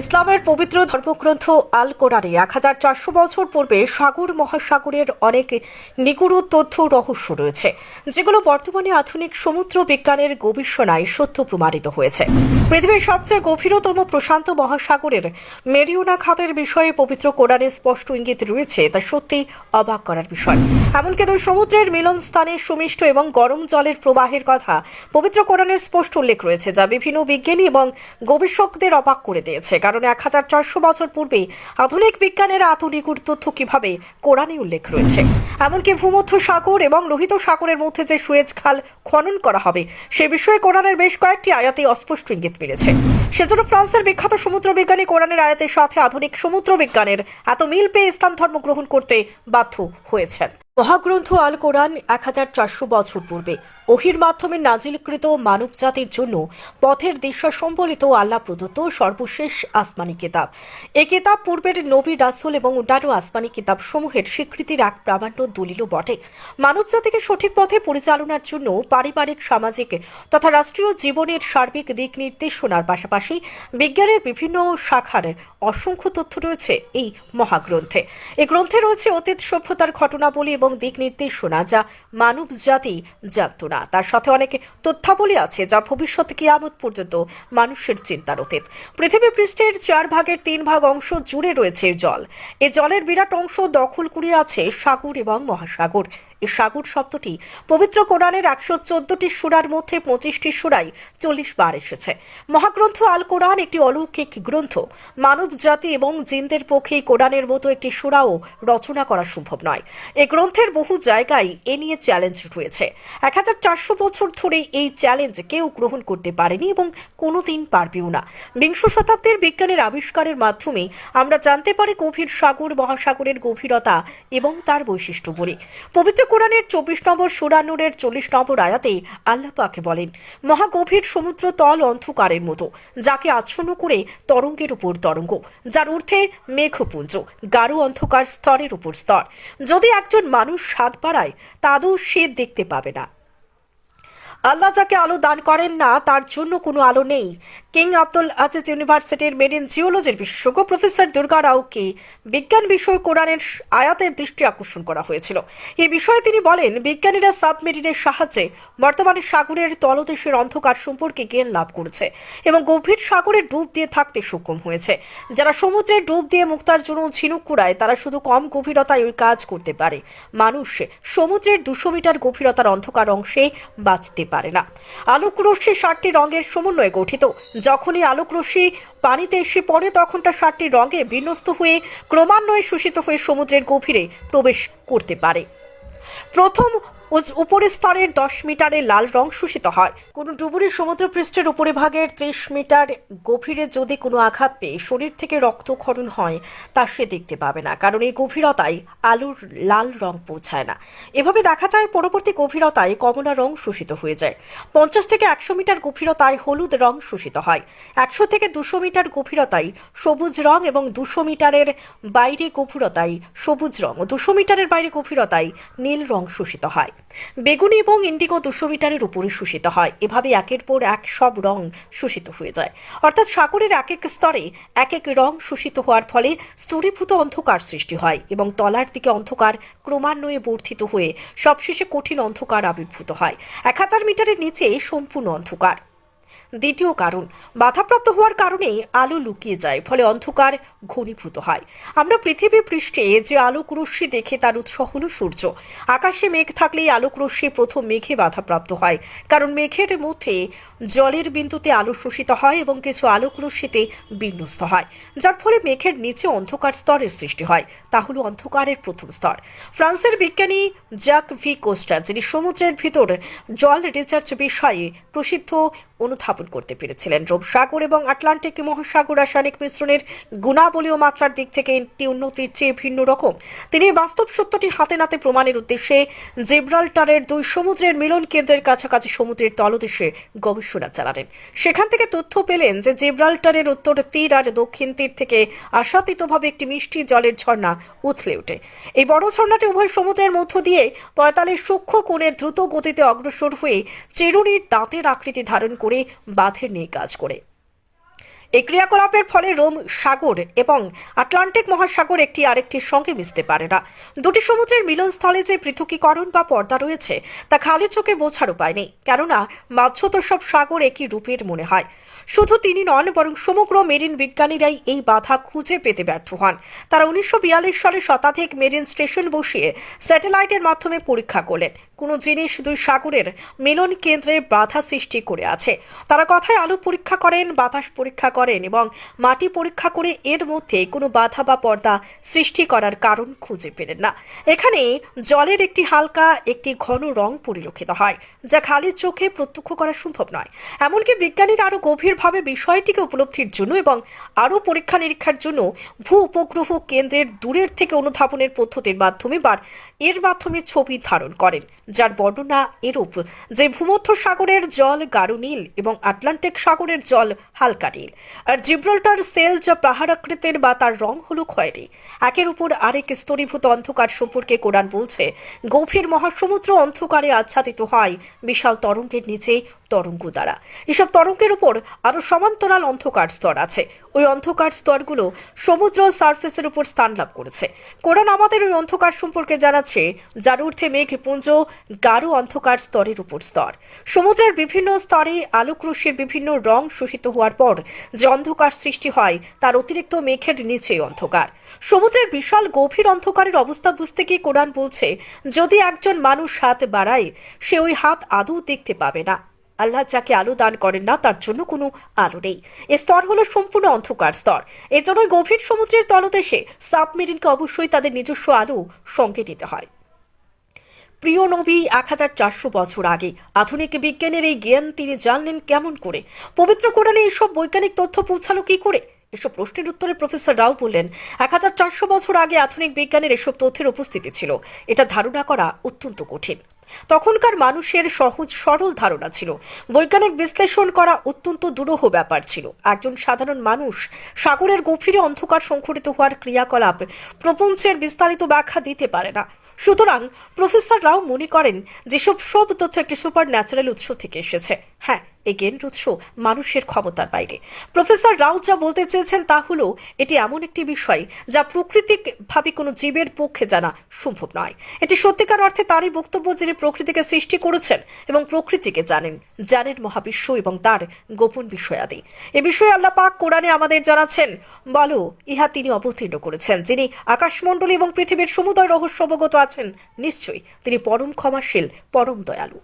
ইসলামের পবিত্র ধর্মগ্রন্থ আল কোরআনে এক হাজার চারশো বছর পূর্বে সাগর মহাসাগরের অনেক নিগুড় তথ্য রহস্য রয়েছে, যেগুলো বর্তমানে আধুনিক সমুদ্র বিজ্ঞানের গবেষণায় সত্য প্রমাণিত হয়েছে। পৃথিবীর সবচেয়ে গভীরতম প্রশান্ত মহাসাগরের মেরিওনা খাতের বিষয়ে পবিত্র কোরআনে স্পষ্ট ইঙ্গিত রয়েছে, তা সত্যি অবাক করার বিষয়। এমনকি দুই সমুদ্রের মিলন স্থানে সুমিষ্ট এবং গরম জলের প্রবাহের কথা পবিত্র কোরআনের স্পষ্ট উল্লেখ রয়েছে, যা বিভিন্ন বিজ্ঞানী এবং গবেষকদের অবাক করে দিয়েছে। কারণ এক হাজার চারশো বছর পূর্বে আধুনিক বিজ্ঞানের আধুনিক তথ্য কীভাবে কোরআনে উল্লেখ রয়েছে? এমনকি ভূমধ্য সাগর এবং লোহিত সাগরের মধ্যে যে সুয়েজ খাল খনন করা হবে, সে বিষয়ে কোরআনের বেশ কয়েকটি আয়াতে অস্পষ্ট ইঙ্গিত মিলেছে। সেজন্য ফ্রান্সের বিখ্যাত সমুদ্র বিজ্ঞানী কোরআনের আয়াতের সাথে আধুনিক সমুদ্র বিজ্ঞানের এত মিল পেয়ে ইসলাম ধর্ম গ্রহণ করতে বাধ্য হয়েছেন। মহাগ্রন্থ আল কোরআন এক হাজার চারশো বছর পূর্বে ওহির মাধ্যমে নাজিলকৃত মানব জাতির জন্য পথের দিশা সম্বলিত আল্লাহ প্রদত্ত সর্বশেষ আসমানি কিতাব। এ কিতাব পূর্বের নবী রাসুল এবং অন্যান্য আসমানি কিতাব সমূহের স্বীকৃতির এক প্রামাণ্য দলিলও বটে। মানব জাতিকে সঠিক পথে পরিচালনার জন্য পারিবারিক, সামাজিক তথা রাষ্ট্রীয় জীবনের সার্বিক দিক নির্দেশনার পাশাপাশি বিজ্ঞানের বিভিন্ন শাখার অসংখ্য তথ্য রয়েছে এই মহাগ্রন্থে। এই গ্রন্থে রয়েছে অতীত সভ্যতার ঘটনাবলী এবং দিক নির্দেশনা যা মানব জাতি জানত না। তার সাথে অনেক তথ্যাবলী আছে যা ভবিষ্যৎ কিয়ামত পর্যন্ত মানুষের চিন্তার অতীত। পৃথিবী পৃষ্ঠের চার ভাগের তিন ভাগ অংশ জুড়ে রয়েছে জল। এ জলের বিরাট অংশ দখল করে আছে সাগর এবং মহাসাগর। এই সাগর শব্দটি পবিত্র কোরআনের একশো চোদ্দটি সুরার মধ্যে পঁচিশটি সুরাই চল্লিশ বার এসেছে। মহাগ্রন্থ আল কোরআন একটি অলৌকিক গ্রন্থ। মানব জাতি এবং জিনদের পক্ষে কোরআনের মতো একটি সুরাও রচনা করা সম্ভব নয়। এই গ্রন্থের বহু জায়গায় এ নিয়ে চ্যালেঞ্জ রয়েছে। এক হাজার চারশো বছর ধরে এই চ্যালেঞ্জ কেউ গ্রহণ করতে পারেনি এবং কোনোদিন পারবেও না। বিংশ শতাব্দীর বিজ্ঞানের আবিষ্কারের মাধ্যমে আমরা জানতে পারি গভীর সাগর, মহাসাগরের গভীরতা এবং তার বৈশিষ্ট্যগুলি পবিত্র কোরআনের চব্বিশ নম্বর সুরানুরের চল্লিশ নম্বর আয়াতে আল্লাহ পাকে বলেন, মহাগভীর সমুদ্র তল অন্ধকারের মতো, যাকে আচ্ছন্ন করে তরঙ্গের উপর তরঙ্গ, যার ঊর্ধ্বে মেঘপুঞ্জ, গাঢ় অন্ধকার স্তরের উপর স্তর। যদি একজন মানুষ স্বাদ বাড়ায় তাদের সে দেখতে পাবে না। আল্লাহ যাকে আলো দান করেন না, তার জন্য কোনো আলো নেই। কিং আব্দুল আজিজ ইউনিভার্সিটির মেরিন জিওলজির বিশেষজ্ঞ প্রফেসর দুর্গা রাওকে বিজ্ঞান বিষয় কোরআনের আয়াতের দৃষ্টি আকর্ষণ করা হয়েছিল। এই বিষয়ে তিনি বলেন, বিজ্ঞানীরা সাবমেরিনের সাহায্যে বর্তমানে সাগরের তলদেশের অন্ধকার সম্পর্কে জ্ঞান লাভ করেছে এবং গভীর সাগরে ডুব দিয়ে থাকতে সক্ষম হয়েছে। যারা সমুদ্রে ডুব দিয়ে মুক্তার জন্য ঝিনুক কুড়ায়, তারা শুধু কম গভীরতায় ওই কাজ করতে পারে। মানুষ সমুদ্রের দুশো মিটার গভীরতার অন্ধকার অংশে বাঁচতে পারে না। আলোক রশ্মি ষাটটি রঙের সমন্বয়ে গঠিত। যখনই আলোক রশ্মি পানিতে এসে পড়ে তখন তা ষাটটি রঙে বিন্যস্ত হয়ে ক্রমান্বয়ে শোষিত হয়ে সমুদ্রের গভীরে প্রবেশ করতে পারে। প্রথম উপরের স্তরের দশ মিটারে লাল রং শোষিত হয়। কোনো ডুবুরি সমুদ্র পৃষ্ঠের উপরে ভাগের ত্রিশ মিটার গভীরে যদি কোনো আঘাত পেয়ে শরীর থেকে রক্তক্ষরণ হয়, তা সে দেখতে পাবে না, কারণ এই গভীরতায় আলুর লাল রং পৌঁছায় না। এভাবে দেখা যায় পরবর্তী গভীরতায় কমলা রং শোষিত হয়ে যায়। পঞ্চাশ থেকে একশো মিটার গভীরতায় হলুদ রং শোষিত হয়। একশো থেকে দুশো মিটার গভীরতায় সবুজ রং এবং দুশো মিটারের বাইরে গভীরতায় সবুজ রং। ও দুশো মিটারের বাইরে গভীরতায় নীল রং শোষিত হয়। বেগুনি এবং ইন্ডিগো দুশো মিটারের উপরে শোষিত হয়। এভাবে একের পর এক সব রং শোষিত হয়ে যায়। অর্থাৎ সাগরের এক এক স্তরে এক এক রং শোষিত হওয়ার ফলে স্তরীভূত অন্ধকার সৃষ্টি হয় এবং তলার দিকে অন্ধকার ক্রমান্বয়ে বর্ধিত হয়ে সবশেষে কঠিন অন্ধকার আবির্ভূত হয়। এক হাজার মিটারের নিচে সম্পূর্ণ অন্ধকার। দ্বিতীয় কারণ, বাধাপ্রাপ্ত হওয়ার কারণে আলো লুকিয়ে যায়, ফলে অন্ধকার ঘনীভূত হয়। আমরা পৃথিবী পৃষ্ঠে যে আলোক রশ্মি দেখে তার উৎস হল সূর্য। আকাশে মেঘ থাকলেই আলোক রশ্মি প্রথম মেঘে বাধাপ্রাপ্ত হয়, কারণ মেঘের মধ্যে জলের বিন্দুতে আলো শোষিত হয় এবং কিছু আলোক রশ্মিতে বিন্যস্ত হয়, যার ফলে মেঘের নিচে অন্ধকার স্তরের সৃষ্টি হয়। তা হল অন্ধকারের প্রথম স্তর। ফ্রান্সের বিজ্ঞানী জ্যাক ভি কোস্টা যিনি সমুদ্রের ভিতর জল রিসার্চ বিষয়ে প্রসিদ্ধ অনুধাবন করতে পেরেছিলেন। রোম সাগর এবং আটলান্টিক মহাসাগর রাসায়নিক মিশ্রণের গুণাবলী ও মাত্রার দিক থেকে এটি উন্নতির চেয়ে ভিন্ন রকম। তিনি বাস্তব সত্যটি হাতে নাতে প্রমাণের উদ্দেশ্যে জিব্রাল্টারের দুই সমুদ্রের মিলন কেন্দ্রের কাছাকাছি সমুদ্রের তলদেশে গবেষণা চালালেন। সেখান থেকে তথ্য পেলেন যে জিব্রাল্টারের উত্তর তীর আর দক্ষিণ তীর থেকে আশাতীতভাবে একটি মিষ্টি জলের ঝর্ণা উথলে ওঠে। এই বড় ঝর্ণাটি উভয় সমুদ্রের মধ্য দিয়ে পঁয়তাল্লিশ সূক্ষ্ম কোণে দ্রুত গতিতে অগ্রসর হয়ে চেরুনির দাঁতের আকৃতি ধারণ করে বাঁধের নিয়ে কাজ করে। এই ক্রিয়াকলাপের ফলে রোম সাগর এবং আটলান্টিক মহাসাগর একটি আরেকটির সঙ্গে মিশতে পারে না। দুটি সমুদ্রের মিলনস্থলে যে পৃথকীকরণ বা পর্দা রয়েছে, তা খালি চোখে বোঝার উপায় নেই। কেননা মাঝ্যত সব সাগর একই রূপের মনে হয়। শুধু তিনি নন, বরং সমগ্র মেরিন বিজ্ঞানীরাই এই বাধা খুঁজে পেতে ব্যর্থ হন। তারা উনিশশো বিয়াল্লিশ সালে শতাধিক মেরিন স্টেশন বসিয়ে স্যাটেলাইটের মাধ্যমে পরীক্ষা করলেন। কোনো জিনিস দুই সাগরের মিলন কেন্দ্রে বাধা সৃষ্টি করে আছে। তারা কথায় আলো পরীক্ষা করেন, বাতাস পরীক্ষা করেন এবং মাটি পরীক্ষা করে এর মধ্যে কোনো বাধা বা পর্দা সৃষ্টি করার কারণ খুঁজে পেলেন না। এখানে জলের একটি হালকা, একটি ঘন রং পরিলক্ষিত হয়, যা খালি চোখে প্রত্যক্ষ করা সম্ভব নয়। এমনকি বিজ্ঞানীরা আরও গভীরভাবে বিষয়টিকে উপলব্ধির জন্য এবং আরও পরীক্ষা নিরীক্ষার জন্য ভূ উপগ্রহ কেন্দ্রের দূরের থেকে অনুধাবনের পদ্ধতির মাধ্যমে বা এর মাধ্যমে ছবি ধারণ করেন যার বর্ণনা এরূপ। যে ভূমধ্য সাগরের জল গাঢ় নীল এবং আটলান্টিক সাগরের জল হালকা নীল। আর জিব্রাল্টার সেল যা পাহাড়াকৃতির বা তার রং হলো খয়েরি। একের উপর আরেক স্তরীভূত অন্ধকার সম্পর্কে কোরআন বলছে, গভীর মহাসমুদ্র অন্ধকারে আচ্ছাদিত হয় বিশাল তরঙ্গের নিচে তরঙ্গ দ্বারা। এসব তরঙ্গের উপর আরও সমান্তরাল অন্ধকার স্তর আছে। ওই অন্ধকার স্তরগুলো সমুদ্র সার্ফেসের উপর স্থান লাভ করেছে। কোরআন আমাদের ওই অন্ধকার সম্পর্কে জানাচ্ছে, যার ঊর্ধ্বে মেঘপুঞ্জ গাঢ় অন্ধকার স্তরের উপর স্তর। সমুদ্রের বিভিন্ন স্তরে আলোকরশ্মির বিভিন্ন রং শোষিত হওয়ার পর যে অন্ধকার সৃষ্টি হয়, তার অতিরিক্ত মেঘের নিচে অন্ধকার। সমুদ্রের বিশাল গভীর অন্ধকারের অবস্থা বুঝতে গিয়ে কোরআন বলছে, যদি একজন মানুষ হাত বাড়ায়, সে ওই হাত আদৌ দেখতে পাবে না। আল্লাহ যাকে আলো দান করেন না, তার জন্য কোনো আলো নেই। এ স্তর হলো সম্পূর্ণ অন্ধকার স্তর। এজন্যই গভীর সমুদ্রের তলদেশে সাবমেরিনকে অবশ্যই তাদের নিজস্ব আলো সঙ্গে নিতে হয়। প্রিয় নবী, এক হাজার চারশো বছর আগে। আধুনিক বিজ্ঞানের এই জ্ঞান তিনি জানলেন কেমন করে? পবিত্র কোরআনে এইসব বৈজ্ঞানিক তথ্য পৌঁছালো কি করে? এসব প্রশ্নের উত্তরে প্রফেসর রাও বললেন, এক হাজার চারশো বছর আগে আধুনিক বিজ্ঞানের এসব তথ্যের উপস্থিতি ছিল। এটা ধারণা করা অত্যন্ত কঠিন। তখনকার মানুষের সহজ, সরল ধারণা ছিল। বৈজ্ঞানিক বিশ্লেষণ করা অত্যন্ত দুরূহ ব্যাপার ছিল। একজন সাধারণ মানুষ সাগরের গভীরে অন্ধকার সংঘটিত হওয়ার ক্রিয়াকলাপ প্রপঞ্চের বিস্তারিত ব্যাখ্যা দিতে পারে না। সুতরাং প্রফেসর রাও মনে করেন যেসব সব তথ্য একটি সুপার ন্যাচারাল উৎস থেকে এসেছে। হ্যাঁ এই জ্ঞানের উৎস মানুষের ক্ষমতার বাইরে। প্রফেসর রাও যা বলতে চেয়েছেন তা হলো, এটি এমন একটি বিষয় যা প্রাকৃতিকভাবে কোনো জীবের পক্ষে জানা সম্ভব নয়। এটি সত্যিকার অর্থে তারই বক্তব্য যিনি প্রকৃতিকে সৃষ্টি করেছেন এবং প্রকৃতিকে জানেন জানেন মহাবিশ্ব এবং তার গোপন বিষয়াদি। এ বিষয়ে আল্লাহ পাক কোরআনে আমাদের জানাচ্ছেন, বলো, ইহা তিনি অবতীর্ণ করেছেন, যিনি আকাশমণ্ডলী এবং পৃথিবীর সমুদয় রহস্য অবগত আছেন, নিশ্চয়ই তিনি পরম ক্ষমাশীল, পরম দয়ালু।